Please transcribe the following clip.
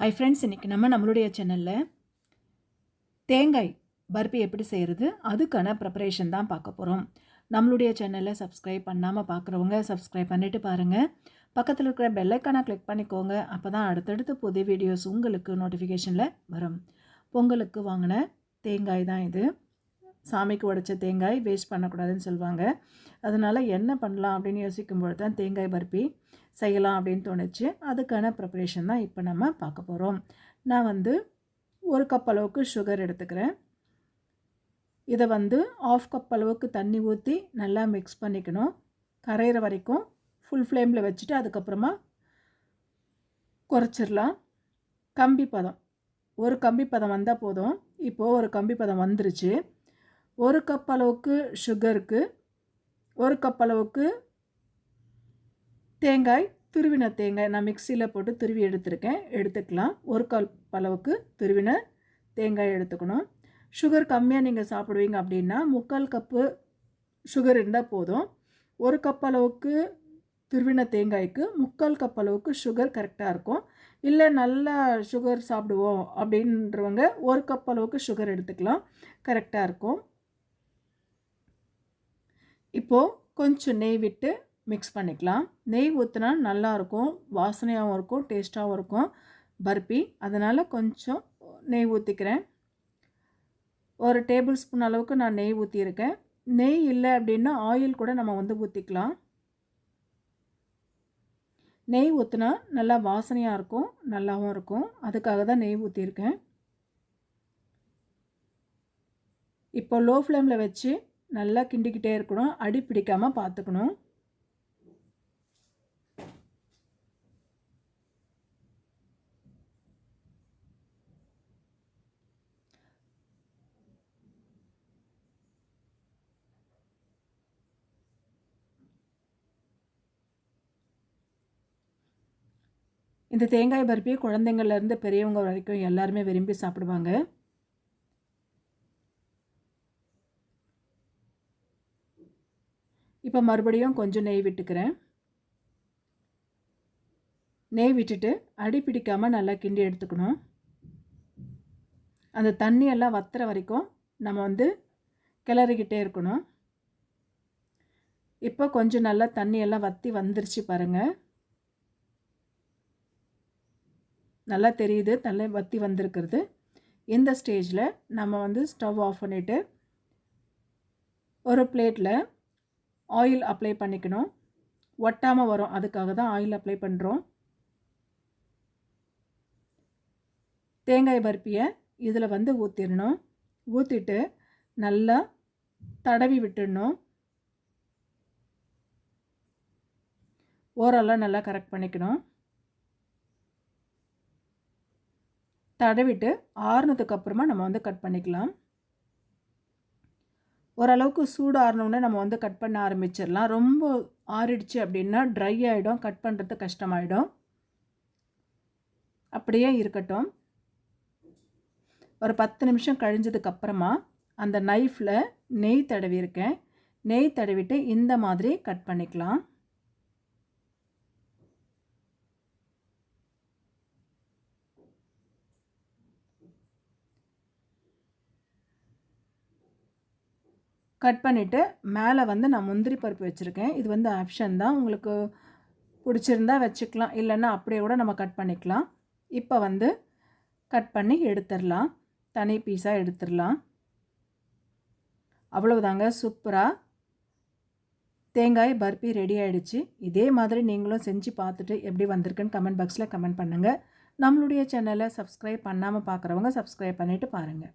Hi friends இன்றைக்கி நம்ம நம்மளுடைய சேனலில் தேங்காய் பர்பி எப்படி செய்கிறது அதுக்கான ப்ரிப்பரேஷன் தான் பார்க்க போகிறோம் நம்மளுடைய சேனலை சப்ஸ்கிரைப் பண்ணாமல் பார்க்குறவங்க சப்ஸ்கிரைப் பண்ணிவிட்டு பாருங்கள் பக்கத்தில் இருக்கிற பெல்லைக்கானை கிளிக் பண்ணிக்கோங்க. அப்போ தான் அடுத்தடுத்து புது வீடியோஸ் உங்களுக்கு நோட்டிஃபிகேஷனில் வரும். பொங்கலுக்கு வாங்கின தேங்காய் தான் இது. சாமிக்கு உடைச்ச தேங்காய் வேஸ்ட் பண்ணக்கூடாதுன்னு சொல்லுவாங்க. அதனால் என்ன பண்ணலாம் அப்படின்னு யோசிக்கும்பொழுது தான் தேங்காய் பருப்பி செய்யலாம் அப்படின்னு தோணுச்சு. அதுக்கான ப்ரிப்பரேஷன் தான் இப்போ நம்ம பார்க்க போகிறோம் நான் வந்து ஒரு கப் அளவுக்கு சுகர் எடுத்துக்கிறேன். இதை வந்து ஆஃப் கப் அளவுக்கு தண்ணி ஊற்றி நல்லா மிக்ஸ் பண்ணிக்கணும். கரையிற வரைக்கும் ஃபுல் ஃப்ளேமில் வச்சுட்டு அதுக்கப்புறமா குறைச்சிடலாம். கம்பி பதம். ஒரு கம்பி பதம் வந்தால் போதும். இப்போது ஒரு கம்பி பதம் வந்துருச்சு. ஒரு கப் அளவுக்கு சுகருக்கு ஒரு கப் அளவுக்கு தேங்காய் துருவின தேங்காய் நான் மிக்சியில் போட்டு துருவி எடுத்துருக்கேன். எடுத்துக்கலாம். ஒரு கப் அளவுக்கு துருவின தேங்காய் எடுத்துக்கணும். சுகர் கம்மியாக நீங்கள் சாப்பிடுவீங்க அப்படின்னா முக்கால் கப்பு சுகர் இருந்தால் போதும். ஒரு கப் அளவுக்கு துருவின தேங்காய்க்கு முக்கால் கப் அளவுக்கு சுகர் கரெக்டாக இருக்கும். இல்லை நல்லா சுகர் சாப்பிடுவோம் அப்படின்றவங்க ஒரு கப் அளவுக்கு சுகர் எடுத்துக்கலாம். கரெக்டாக இருக்கும். இப்போது கொஞ்சம் நெய் விட்டு மிக்ஸ் பண்ணிக்கலாம். நெய் ஊற்றினா நல்லாயிருக்கும் வாசனையாகவும் இருக்கும் டேஸ்ட்டாகவும் இருக்கும். பர்பி அதனால் கொஞ்சம் நெய் ஊற்றிக்கிறேன் ஒரு டேபிள் ஸ்பூன் அளவுக்கு நான் நெய் ஊற்றியிருக்கேன் நெய் இல்லை அப்படின்னா ஆயில் கூட நம்ம வந்து ஊற்றிக்கலாம் நெய் ஊற்றினா நல்லா வாசனையாக இருக்கும் நல்லாவும் இருக்கும். அதுக்காக தான் நெய் ஊற்றியிருக்கேன் இப்போ லோ ஃப்ளேமில் வச்சு நல்லா கிண்டிக்கிட்டே இருக்கணும். அடி பிடிக்காமல் பார்த்துக்கணும் இந்த தேங்காய் பருப்பி குழந்தைங்கள்லேருந்து பெரியவங்க வரைக்கும் எல்லாருமே விரும்பி சாப்பிடுவாங்க. இப்போ மறுபடியும் கொஞ்சம் நெய் விட்டுக்கிறேன். நெய் விட்டுட்டு அடி பிடிக்காமல் நல்லா கிண்டி எடுத்துக்கணும். அந்த தண்ணியெல்லாம் வத்துற வரைக்கும் நம்ம வந்து கிளறிக்கிட்டே இருக்கணும். இப்போ கொஞ்சம் நல்லா தண்ணியெல்லாம் வற்றி வந்துருச்சு பாருங்கள் நல்லா தெரியுது நல்லா வற்றி வந்திருக்கிறது. இந்த ஸ்டேஜில் நம்ம வந்து ஸ்டவ் ஆஃப் பண்ணிவிட்டு ஒரு பிளேட்டில் ஆயில் அப்ளை பண்ணிக்கணும். ஒட்டாமல் வரும். அதுக்காக தான் ஆயில் அப்ளை பண்ணுறோம் தேங்காய் பருப்பியை இதில் வந்து ஊற்றிடணும் ஊற்றிட்டு நல்லா தடவி விட்டுடணும். ஓரெல்லாம் நல்லா கரெக்ட் பண்ணிக்கணும். தடவிட்டு ஆறுனதுக்கு அப்புறமா நம்ம வந்து கட் பண்ணிக்கலாம். ஓரளவுக்கு சூடு ஆறினோடனே நம்ம வந்து கட் பண்ண ஆரம்பிச்சிடலாம். ரொம்ப ஆறிடுச்சு அப்படின்னா ட்ரை ஆகிடும் கட் பண்ணுறது கஷ்டமாயிடும். அப்படியே இருக்கட்டும். ஒரு பத்து நிமிஷம் கழிஞ்சதுக்கப்புறமா அந்த நைஃப்பில் நெய் தடவிருக்கேன் நெய் தடவிட்டு இந்த மாதிரி கட் பண்ணிக்கலாம். கட் பண்ணிவிட்டு மேலே வந்து நான் முந்திரி பருப்பு வச்சுருக்கேன். இது வந்து ஆப்ஷன் தான். உங்களுக்கு பிடிச்சிருந்தா வச்சுக்கலாம். இல்லைன்னா அப்படியே கூட நம்ம கட் பண்ணிக்கலாம். இப்போ வந்து கட் பண்ணி எடுத்துடலாம். தனி பீஸாக எடுத்துடலாம். அவ்வளவுதாங்க. சூப்பராக தேங்காய் பர்பி ரெடி ஆகிடுச்சு இதே மாதிரி நீங்களும் செஞ்சு பார்த்துட்டு எப்படி வந்திருக்குன்னு கமெண்ட் பாக்ஸில் கமெண்ட் பண்ணுங்கள் நம்மளுடைய சேனலை சப்ஸ்கிரைப் பண்ணாமல் பார்க்குறவங்க சப்ஸ்கிரைப் பண்ணிவிட்டு பாருங்கள்